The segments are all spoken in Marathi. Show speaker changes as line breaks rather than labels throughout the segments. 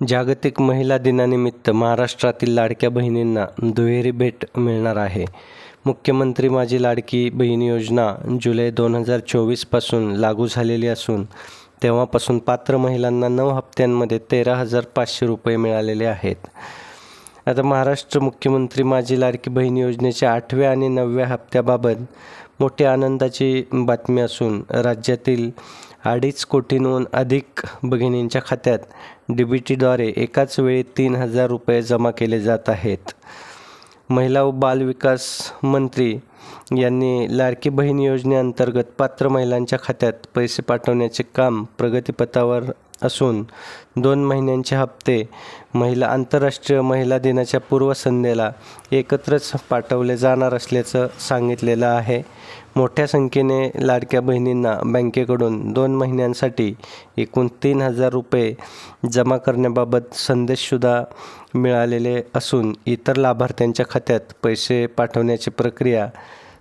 जागतिक महिला दिनानिमित्त महाराष्ट्रातील लाडक्या बहिणींना दुहेरी भेट मिळणार आहे. मुख्यमंत्री माझी लाडकी बहीण योजना जुलै दोन हजार चोवीसपासून लागू झालेली असून तेव्हापासून पात्र महिलांना नऊ हप्त्यांमध्ये तेरा हजार पाचशे रुपये मिळालेले आहेत. आता महाराष्ट्र मुख्यमंत्री माझी लाडकी बहीण योजनेच्या आठव्या आणि नवव्या हप्त्याबाबत मोठी आनंदाची बातमी असून राज्यातील अडीच कोटींहून अधिक भगिनींच्या खात्यात डी बी टीद्वारे एकाच वेळी तीन हजार रुपये जमा केले जात आहेत. महिला व बालविकास मंत्री यांनी लाडकी बहीण योजनेअंतर्गत पात्र महिलांच्या खात्यात पैसे पाठवण्याचे काम प्रगतीपथावर असून दोन महिन्यांचे हप्ते महिला आंतरराष्ट्रीय महिला दिनाच्या पूर्वसंध्येला एकत्रच पाठवले जाणार असल्याचं सांगितलेलं आहे. मोठ्या संख्येने लाडक्या बहिणींना बँकेकडून दोन महिन्यांसाठी एकूण तीन हजार रुपये जमा करण्याबाबत संदेशसुद्धा मिळालेले असून इतर लाभार्थ्यांच्या खात्यात पैसे पाठवण्याची प्रक्रिया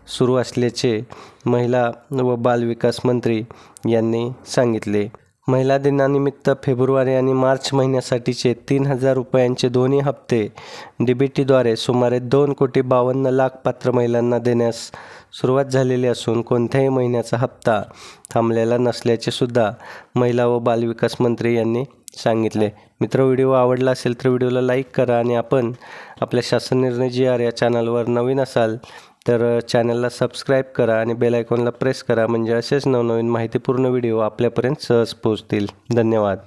सुरू असल्याचे महिला व बालविकास मंत्री यांनी सांगितले. महिला दिनानिमित्त फेब्रुवारी आणि मार्च महिन्यासाठीचे तीन हजार रुपयांचे दोन्ही हप्ते डीबीटीद्वारे सुमारे दोन कोटी बावन्न लाख पात्र महिलांना देण्यास सुरुवात झालेली असून कोणत्याही महिन्याचा हप्ता थांबलेला नसल्याचे सुद्धा महिला व बालविकास मंत्री यांनी सांगितले. मित्र व्हिडिओ आवडला असेल तर व्हिडिओला लाईक करा आणि आपण आपल्या शासन निर्णय जी आर या चॅनलवर नवीन असाल तर चॅनलला सबस्क्राईब करा आणि बेल आयकॉनला प्रेस करा. म्हणजे असेच नवनवीन माहितीपूर्ण व्हिडिओ आपल्यापर्यंत सहज पोहोचतील. धन्यवाद.